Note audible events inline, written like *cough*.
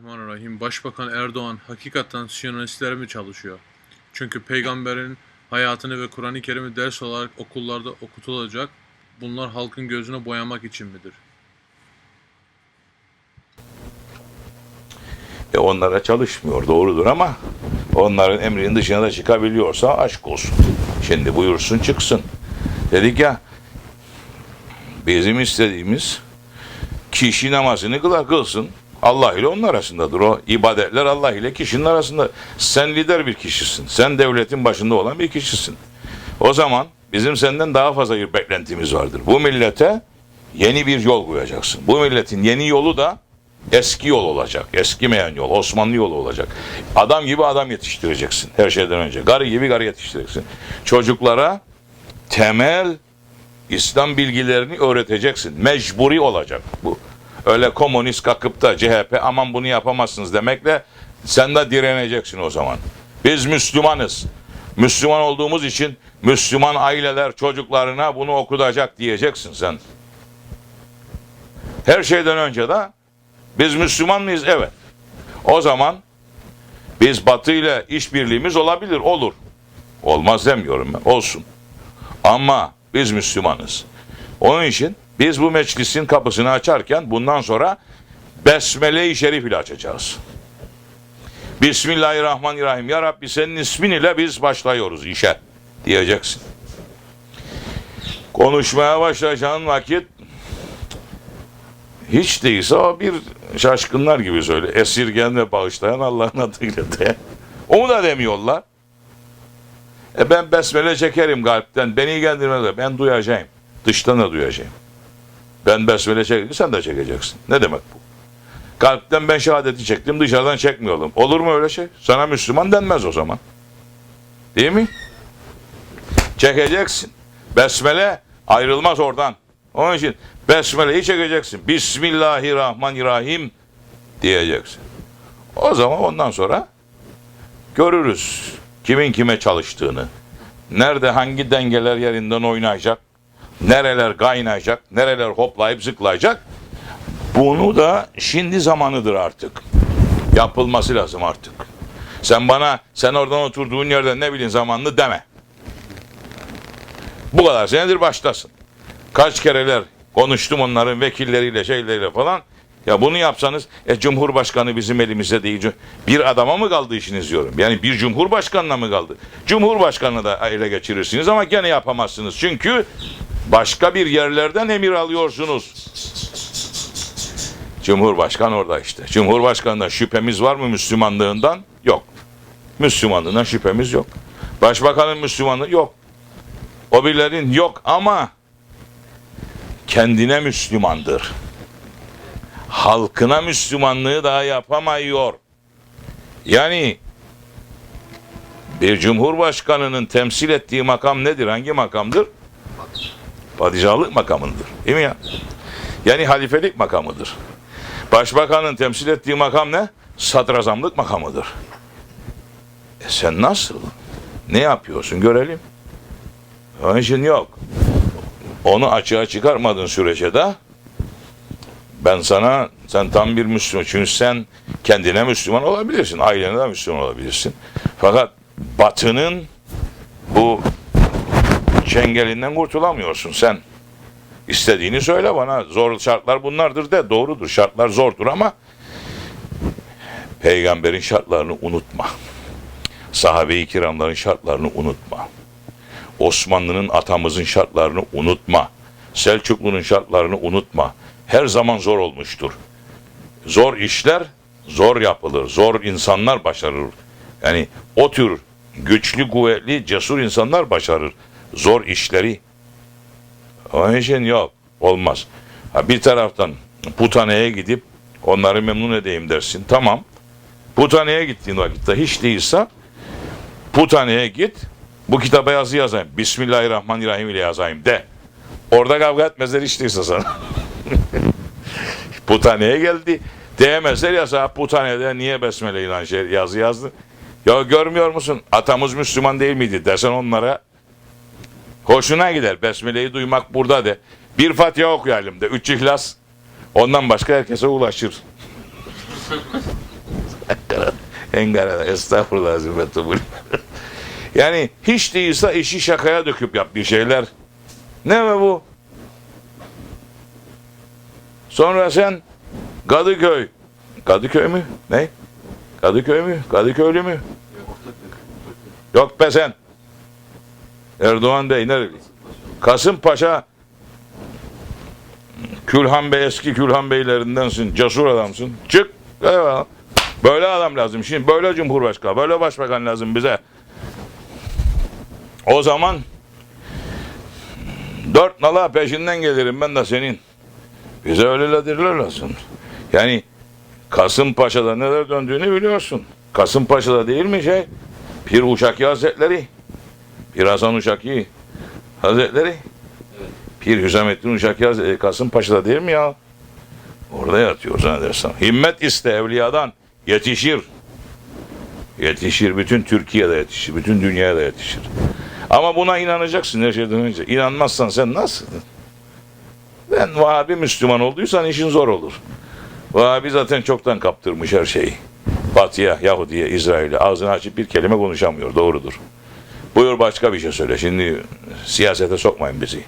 Bismillahirrahmanirrahim. Başbakan Erdoğan hakikaten Siyonistler mi çalışıyor? Çünkü peygamberin hayatını ve Kur'an-ı Kerim'i ders olarak okullarda okutulacak. Bunlar halkın gözüne boyamak için midir? E onlara çalışmıyor doğrudur ama onların emrinin dışına da çıkabiliyorsa aşk olsun. Şimdi buyursun çıksın. Dedik ya bizim istediğimiz kişi namazını kılar kılsın. Allah ile onun arasındadır o. ibadetler Allah ile kişinin arasında. Sen lider bir kişisin. Sen devletin başında olan bir kişisin. O zaman bizim senden daha fazla bir beklentimiz vardır. Bu millete yeni bir yol koyacaksın. Bu milletin yeni yolu da eski yol olacak. Eskimeyen yol, Osmanlı yolu olacak. Adam gibi adam yetiştireceksin her şeyden önce. Garı gibi garı yetiştireceksin. Çocuklara temel İslam bilgilerini öğreteceksin. Mecburi olacak bu. Öyle komünist kalkıp da CHP aman bunu yapamazsınız demekle sen de direneceksin o zaman. Biz Müslümanız. Müslüman olduğumuz için Müslüman aileler çocuklarına bunu okutacak diyeceksin sen. Her şeyden önce de biz Müslüman mıyız? Evet. O zaman biz Batı ile işbirliğimiz olabilir, olur. Olmaz demiyorum ben, olsun. Ama biz Müslümanız. Onun için biz bu meclisin kapısını açarken bundan sonra Besmele-i Şerif ile açacağız. Bismillahirrahmanirrahim. Ya Rabbi senin ismin ile biz başlıyoruz işe diyeceksin. Konuşmaya başlayacağın vakit hiç değilse o bir şaşkınlar gibi söyle. Esirgen ve bağışlayan Allah'ın adıyla de. Onu da demiyorlar. E ben besmele çekerim kalpten. Beni ilgilendirmez. Ben duyacağım. Dıştan da duyacağım. Ben besmele çektim sen de çekeceksin. Ne demek bu? Kalpten ben şehadeti çektim dışarıdan çekmiyorum. Olur mu öyle şey? Sana Müslüman denmez o zaman. Değil mi? Çekeceksin. Besmele ayrılmaz oradan. Onun için Besmele'yi çekeceksin. Bismillahirrahmanirrahim diyeceksin. O zaman ondan sonra görürüz kimin kime çalıştığını. Nerede hangi dengeler yerinden oynayacak, nereler kaynayacak, nereler hoplayıp zıplayacak. Bunu da şimdi zamanıdır artık. Yapılması lazım artık. Sen bana sen oradan oturduğun yerden ne bileyim zamanlı deme. Bu kadar senedir baştasın. Kaç kereler konuştum onların vekilleriyle şeyleriyle falan. Ya bunu yapsanız e, Cumhurbaşkanı bizim elimizde değil. Bir adama mı kaldı işiniz diyorum. Yani bir Cumhurbaşkanına mı kaldı? Cumhurbaşkanı da ele geçirirsiniz ama gene yapamazsınız. Çünkü başka bir yerlerden emir alıyorsunuz. Cumhurbaşkanı orada işte. Cumhurbaşkanından şüphemiz var mı Müslümanlığından? Yok. Müslümanlığından şüphemiz yok. Başbakanın Müslümanlığı yok. O birilerin yok ama kendine Müslümandır. Halkına Müslümanlığı daha yapamıyor. Yani bir cumhurbaşkanının temsil ettiği makam nedir? Hangi makamdır? Padişahlık makamındır. Değil mi ya? Yani halifelik makamıdır. Başbakanın temsil ettiği makam ne? Sadrazamlık makamıdır. E sen nasıl? Ne yapıyorsun görelim. Onun için yok. Onu açığa çıkarmadığın sürece de ben sana sen tam bir Müslüman. Çünkü sen kendine Müslüman olabilirsin. Ailene de Müslüman olabilirsin. Fakat batının bu çengelinden kurtulamıyorsun sen. İstediğini söyle bana. Zor şartlar bunlardır de. Doğrudur. Şartlar zordur ama peygamberin şartlarını unutma. Sahabe-i kiramların şartlarını unutma. Osmanlı'nın atamızın şartlarını unutma. Selçuklu'nun şartlarını unutma. Her zaman zor olmuştur. Zor işler zor yapılır. Zor insanlar başarır. Yani o tür güçlü, kuvvetli, cesur insanlar başarır. Zor işleri. Onun için yok. Olmaz. Ha, bir taraftan Putane'ye gidip onları memnun edeyim dersin. Tamam. Putane'ye gittiğin vakitte hiç değilse Putane'ye git. Bu kitaba yazı yazayım. Bismillahirrahmanirrahim ile yazayım de. Orada kavga etmezler hiç değilse sana. *laughs* Putane'ye geldi. Diyemezler ya sana Putane'de niye Besmele şey yazı yazdı? Ya görmüyor musun? Atamız Müslüman değil miydi dersen onlara hoşuna gider. Besmele'yi duymak burada de. Bir Fatiha okuyalım de. Üç İhlas. Ondan başka herkese ulaşır. *laughs* Engara'da estağfurullah azimetullah. *laughs* yani hiç değilse işi şakaya döküp yaptığı şeyler. Ne mi bu? Sonra sen Kadıköy. Kadıköy mü? Ne? Kadıköy mü? Kadıköylü mü? Yok be sen. Erdoğan Bey nereli? Kasımpaşa Külhan Bey eski Külhan Beylerindensin. Cesur adamsın. Çık. Eyvallah. Böyle adam lazım. Şimdi böyle Cumhurbaşkanı, böyle başbakan lazım bize. O zaman dört nala peşinden gelirim ben de senin. Bize öyle ladirler lazım. Yani Kasımpaşa'da neler döndüğünü biliyorsun. Kasımpaşa'da değil mi şey? Pir Uşaki Hazretleri. Pir Hasan Uşaki Hazretleri. Pir Hüsamettin Uşaki Hazretleri Kasımpaşa'da değil mi ya? Orada yatıyor zannedersem. Himmet iste evliyadan yetişir. Yetişir. Bütün Türkiye'de yetişir. Bütün dünyada yetişir. Ama buna inanacaksın her şeyden önce. İnanmazsan sen nasıl? Ben Vahabi Müslüman olduysan işin zor olur. Vahabi zaten çoktan kaptırmış her şeyi. Batı'ya, Yahudi'ye, İsrail'e ağzını açıp bir kelime konuşamıyor. Doğrudur. Buyur başka bir şey söyle. Şimdi siyasete sokmayın bizi.